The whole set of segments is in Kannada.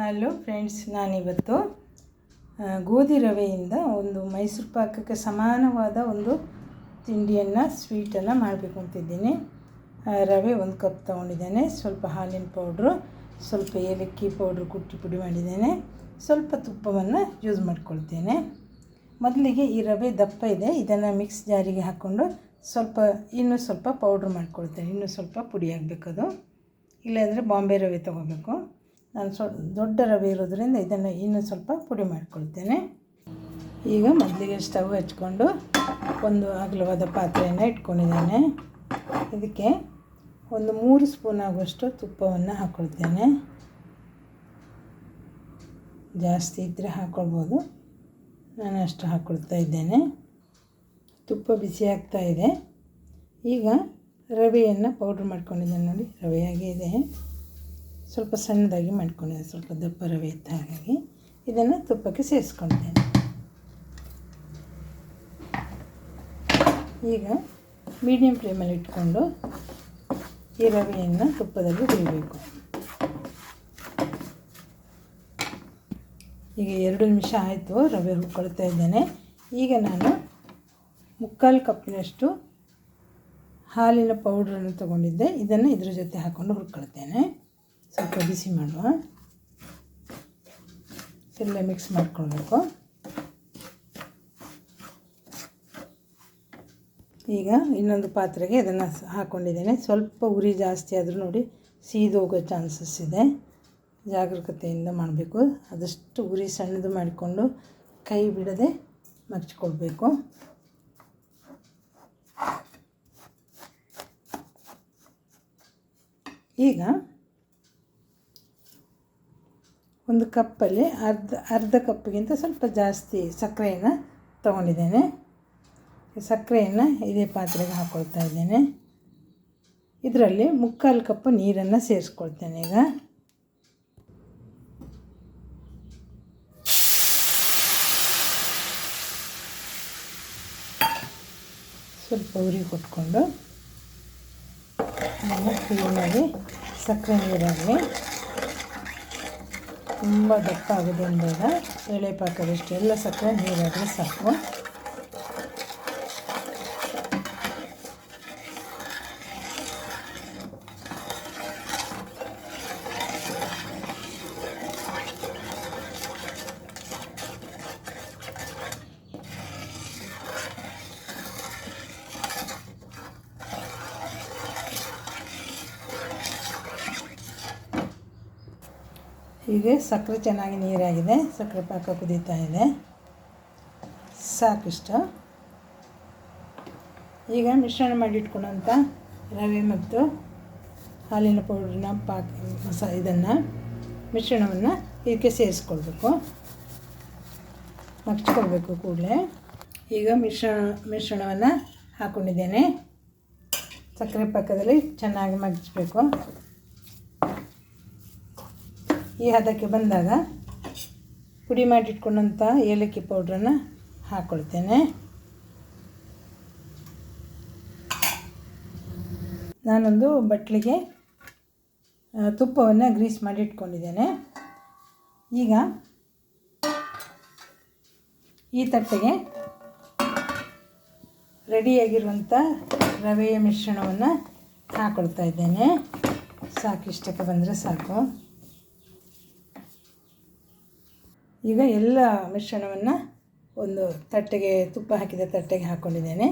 ಹಲೋ ಫ್ರೆಂಡ್ಸ್ ನಾನಿವತ್ತು ಗೋಧಿ ರವೆಯಿಂದ ಒಂದು ಮೈಸೂರು ಪಾಕಕ್ಕೆ ಸಮಾನವಾದ ಒಂದು ತಿಂಡಿಯನ್ನು ಸ್ವೀಟನ್ನು ಮಾಡಬೇಕು ಅಂತಿದ್ದೀನಿ. ರವೆ ಒಂದು ಕಪ್ ತೊಗೊಂಡಿದ್ದೇನೆ, ಸ್ವಲ್ಪ ಹಾಲಿನ ಪೌಡ್ರು ಸ್ವಲ್ಪ ಏಲಕ್ಕಿ ಪೌಡ್ರು ಕುಟ್ಟಿ ಪುಡಿ ಮಾಡಿದ್ದೇನೆ, ಸ್ವಲ್ಪ ತುಪ್ಪವನ್ನು ಯೂಸ್ ಮಾಡ್ಕೊಳ್ತೇನೆ. ಮೊದಲಿಗೆ ಈ ರವೆ ದಪ್ಪ ಇದೆ, ಇದನ್ನು ಮಿಕ್ಸ್ ಜಾರಿಗೆ ಹಾಕ್ಕೊಂಡು ಸ್ವಲ್ಪ, ಇನ್ನೂ ಸ್ವಲ್ಪ ಪೌಡ್ರ್ ಮಾಡ್ಕೊಳ್ತೇನೆ, ಇನ್ನೂ ಸ್ವಲ್ಪ ಪುಡಿ ಆಗಬೇಕದು. ಇಲ್ಲಾಂದರೆ ಬಾಂಬೆ ರವೆ ತೊಗೋಬೇಕು. ನಾನು ಸ್ವಲ್ಪ ದೊಡ್ಡ ರವೆ ಇರೋದ್ರಿಂದ ಇದನ್ನು ಇನ್ನೂ ಸ್ವಲ್ಪ ಪುಡಿ ಮಾಡ್ಕೊಳ್ತೇನೆ. ಈಗ ಮೊದಲಿಗೆ ಸ್ಟವ್ ಹಚ್ಕೊಂಡು ಒಂದು ಅಗಲವಾದ ಪಾತ್ರೆಯನ್ನು ಇಟ್ಕೊಂಡಿದ್ದೇನೆ. ಇದಕ್ಕೆ ಒಂದು ಮೂರು ಸ್ಪೂನ್ ಆಗುವಷ್ಟು ತುಪ್ಪವನ್ನು ಹಾಕ್ಕೊಳ್ತೇನೆ ಜಾಸ್ತಿ ಇದ್ದರೆ ಹಾಕ್ಕೊಳ್ಬೋದು ನಾನು ಅಷ್ಟು ಹಾಕ್ಕೊಳ್ತಾ ಇದ್ದೇನೆ. ತುಪ್ಪ ಬಿಸಿ ಆಗ್ತಾ ಇದೆ. ಈಗ ರವೆಯನ್ನು ಪೌಡ್ರ್ ಮಾಡ್ಕೊಂಡಿದ್ದೇನೆ ನೋಡಿ ರವೆಯಾಗಿ ಇದೆ. ಸ್ವಲ್ಪ ಸಣ್ಣದಾಗಿ ಮಾಡ್ಕೊಂಡಿದ್ದೆ, ಸ್ವಲ್ಪ ದಪ್ಪ ರವೆ ಇದ್ದ ಹಾಗಾಗಿ ಇದನ್ನು ತುಪ್ಪಕ್ಕೆ ಸೇರಿಸ್ಕೊಳ್ತೇನೆ ಈಗ ಮೀಡಿಯಮ್ ಫ್ಲೇಮಲ್ಲಿ ಇಟ್ಕೊಂಡು ಈ ರವೆಯನ್ನು ತುಪ್ಪದಲ್ಲಿ ಹುರಿಬೇಕು. ಈಗ ಎರಡು ನಿಮಿಷ ಆಯಿತು ರವೆ ಹುರ್ಕೊಳ್ತಾ ಇದ್ದೇನೆ. ಈಗ ನಾನು ಮುಕ್ಕಾಲು ಕಪ್ಪಿನಷ್ಟು ಹಾಲಿನ ಪೌಡ್ರನ್ನು ತೊಗೊಂಡಿದ್ದೆ. ಇದನ್ನು ಇದ್ರ ಜೊತೆ ಹಾಕ್ಕೊಂಡು ಹುರ್ಕೊಳ್ತೇನೆ. ಸ್ವಲ್ಪ ಬಿಸಿ ಮಾಡುವ ಎಲ್ಲ ಮಿಕ್ಸ್ ಮಾಡ್ಕೊಳ್ಬೇಕು. ಈಗ ಇನ್ನೊಂದು ಪಾತ್ರೆಗೆ ಇದನ್ನು ಹಾಕ್ಕೊಂಡಿದ್ದೇನೆ ಸ್ವಲ್ಪ ಉರಿ ಜಾಸ್ತಿ ಆದರೂ ನೋಡಿ ಸೀದೋಗೋ ಚಾನ್ಸಸ್ ಇದೆ. ಜಾಗರೂಕತೆಯಿಂದ ಮಾಡಬೇಕು. ಆದಷ್ಟು ಉರಿ ಸಣ್ಣದು ಮಾಡಿಕೊಂಡು ಕೈ ಬಿಡದೆ ಮಗ್ಚ್ಕೊಳ್ಬೇಕು ಈಗ ಒಂದು ಕಪ್ಪಲ್ಲಿ ಅರ್ಧ ಅರ್ಧ ಕಪ್ಗಿಂತ ಸ್ವಲ್ಪ ಜಾಸ್ತಿ ಸಕ್ಕರೆಯನ್ನು ತೊಗೊಂಡಿದ್ದೇನೆ. ಸಕ್ಕರೆಯನ್ನು ಇದೇ ಪಾತ್ರೆಗೆ ಹಾಕ್ಕೊಳ್ತಾ ಇದ್ದೇನೆ. ಇದರಲ್ಲಿ ಮುಕ್ಕಾಲು ಕಪ್ ನೀರನ್ನು ಸೇರಿಸ್ಕೊಳ್ತೇನೆ ಈಗ. ಸ್ವಲ್ಪ ಉರಿ ಕೊಟ್ಕೊಂಡು ಕ್ಲೀನಾಗಿ ಸಕ್ಕರೆ ನೀರಾಗಲಿ. ತುಂಬ ದಪ್ಪ ಆಗೋದು ಅಂದಾಗ ಎಳೆ ಪಾಕದಷ್ಟು ಎಲ್ಲ ಸಕ್ಕರೆ ನೀರಾದರೆ ಸಾಕು. ಹೀಗೆ ಸಕ್ಕರೆ ಚೆನ್ನಾಗಿ ನೀರಾಗಿದೆ. ಸಕ್ಕರೆ ಪಾಕ ಕುದೀತಾ ಇದೆ. ಸಾಕಿಷ್ಟು. ಈಗ ಮಿಶ್ರಣ ಮಾಡಿಟ್ಕೊಂಡಂಥ ರವೆ ಮತ್ತು ಹಾಲಿನ ಪೌಡ್ರನ್ನ ಪಾಕ, ಮಸ, ಇದನ್ನು ಮಿಶ್ರಣವನ್ನು ಇದಕ್ಕೆ ಸೇರಿಸ್ಕೊಳ್ಬೇಕು. ಮಗ್ಚ್ಕೊಳ್ಬೇಕು ಕೂಡಲೇ. ಈಗ ಮಿಶ್ರಣ, ಮಿಶ್ರಣವನ್ನು ಹಾಕ್ಕೊಂಡಿದ್ದೇನೆ ಸಕ್ಕರೆ ಪಾಕದಲ್ಲಿ ಚೆನ್ನಾಗಿ ಮಗ್ಚಬೇಕು. ಈ ಹದಕ್ಕೆ ಬಂದಾಗ ಪುಡಿ ಮಾಡಿಟ್ಕೊಂಡಂಥ ಏಲಕ್ಕಿ ಪೌಡ್ರನ್ನು ಹಾಕ್ಕೊಳ್ತೇನೆ ನಾನೊಂದು ಬಟ್ಲಿಗೆ ತುಪ್ಪವನ್ನು ಗ್ರೀಸ್ ಮಾಡಿ ಇಟ್ಕೊಂಡಿದ್ದೇನೆ ಈಗ ಈ ತಟ್ಟೆಗೆ ರೆಡಿಯಾಗಿರುವಂಥ ರವೆಯ ಮಿಶ್ರಣವನ್ನು ಹಾಕ್ಕೊಳ್ತಾ ಇದ್ದೇನೆ. ಸಾಕು ಇಷ್ಟಕ್ಕೆ ಬಂದರೆ ಸಾಕು. ಈಗ ಎಲ್ಲ ಮಿಶ್ರಣವನ್ನು ಒಂದು ತಟ್ಟೆಗೆ, ತುಪ್ಪ ಹಾಕಿದ ತಟ್ಟೆಗೆ ಹಾಕ್ಕೊಂಡಿದ್ದೇನೆ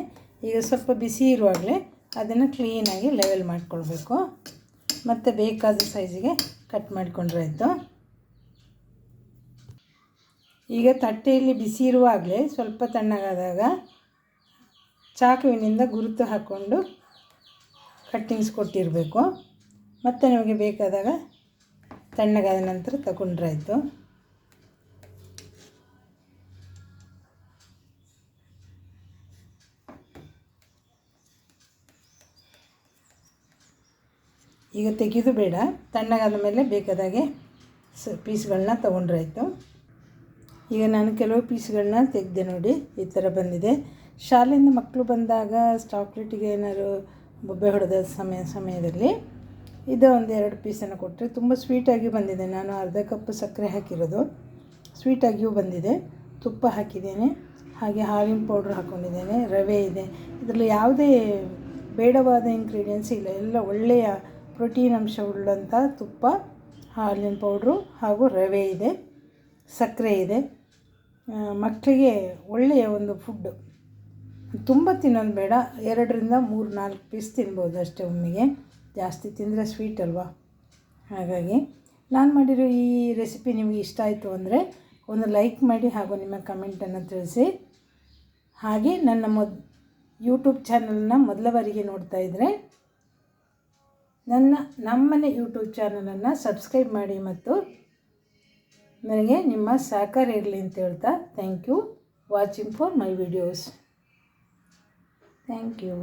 ಈಗ ಸ್ವಲ್ಪ ಬಿಸಿ ಇರುವಾಗಲೇ ಅದನ್ನು ಕ್ಲೀನಾಗಿ ಲೆವೆಲ್ ಮಾಡಿಕೊಳ್ಬೇಕು. ಮತ್ತು ಬೇಕಾದ ಸೈಜಿಗೆ ಕಟ್ ಮಾಡಿಕೊಂಡ್ರೆ ಆಯಿತು. ಈಗ ತಟ್ಟೆಯಲ್ಲಿ ಬಿಸಿ ಇರುವಾಗಲೇ ಸ್ವಲ್ಪ ತಣ್ಣಗಾದಾಗ ಚಾಕುವಿನಿಂದ ಗುರುತು ಹಾಕ್ಕೊಂಡು ಕಟ್ಟಿಂಗ್ಸ್ ಕೊಟ್ಟಿರಬೇಕು. ಮತ್ತು ನಿಮಗೆ ಬೇಕಾದಾಗ ತಣ್ಣಗಾದ ನಂತರ ತಗೊಂಡ್ರೆ ಈಗ ತೆಗೆದು ಬೇಡ. ತಣ್ಣಗಾದ ಮೇಲೆ ಬೇಕಾದಾಗೆ ಸ ಪೀಸ್ಗಳನ್ನ ತೊಗೊಂಡ್ರೆ ಆಯಿತು. ಈಗ ನಾನು ಕೆಲವು ಪೀಸ್ಗಳನ್ನ ತೆಗೆದೆ ನೋಡಿ, ಈ ಥರ ಬಂದಿದೆ. ಶಾಲೆಯಿಂದ ಮಕ್ಕಳು ಬಂದಾಗ ಚಾಕ್ಲೇಟಿಗೆ ಏನಾದ್ರು ಬೊಬ್ಬೆ ಹೊಡೆದ ಸಮಯ, ಸಮಯದಲ್ಲಿ ಇದು ಒಂದು ಎರಡು ಪೀಸನ್ನು ಕೊಟ್ಟರೆ ತುಂಬ ಸ್ವೀಟಾಗಿ ಬಂದಿದೆ. ನಾನು ಅರ್ಧ ಕಪ್ ಸಕ್ಕರೆ ಹಾಕಿರೋದು. ಸ್ವೀಟಾಗಿಯೂ ಬಂದಿದೆ. ತುಪ್ಪ ಹಾಕಿದ್ದೇನೆ. ಹಾಗೆ ಹಾಲಿನ ಪೌಡ್ರ್ ಹಾಕ್ಕೊಂಡಿದ್ದೇನೆ ರವೆ ಇದೆ. ಇದರಲ್ಲಿ ಯಾವುದೇ ಬೇಡವಾದ ಇಂಗ್ರೀಡಿಯೆಂಟ್ಸ್ ಇಲ್ಲ. ಎಲ್ಲ ಒಳ್ಳೆಯ ಪ್ರೋಟೀನ್ ಅಂಶ ಉಳ್ಳಂಥ ತುಪ್ಪ, ಹಾಲಿನ ಪೌಡ್ರು ಹಾಗೂ ರವೆ ಇದೆ, ಸಕ್ಕರೆ ಇದೆ. ಮಕ್ಕಳಿಗೆ ಒಳ್ಳೆಯ ಒಂದು ಫುಡ್ಡು ತುಂಬ ತಿನ್ನೋದು ಬೇಡ, ಎರಡರಿಂದ ಮೂರು, ನಾಲ್ಕು ಪೀಸ್ ತಿನ್ಬೋದು ಅಷ್ಟೇ ಒಮ್ಮೆಗೆ. ಜಾಸ್ತಿ ತಿಂದರೆ ಸ್ವೀಟ್ ಅಲ್ವಾ? ಹಾಗಾಗಿ ನಾನು ಮಾಡಿರೋ ಈ ರೆಸಿಪಿ ನಿಮಗೆ ಇಷ್ಟ ಆಯಿತು ಅಂದರೆ ಒಂದು ಲೈಕ್ ಮಾಡಿ ಹಾಗೂ ನಿಮ್ಮ ಕಮೆಂಟನ್ನು ತಿಳಿಸಿ. ಹಾಗೆ ನನ್ನ ಮೊದ್ ಯೂಟ್ಯೂಬ್ ಚಾನಲ್ನ ಮೊದಲ ಬಾರಿಗೆ ನೋಡ್ತಾ ಇದ್ದರೆ ನನ್ನ ನಮ್ಮನೆ ಯೂಟ್ಯೂಬ್ ಚಾನಲನ್ನು ಸಬ್ಸ್ಕ್ರೈಬ್ ಮಾಡಿ ಮತ್ತು ನನಗೆ ನಿಮ್ಮ ಸಹಕಾರ ಇರಲಿ ಅಂತ ಹೇಳ್ತಾ thank you watching for my videos thank you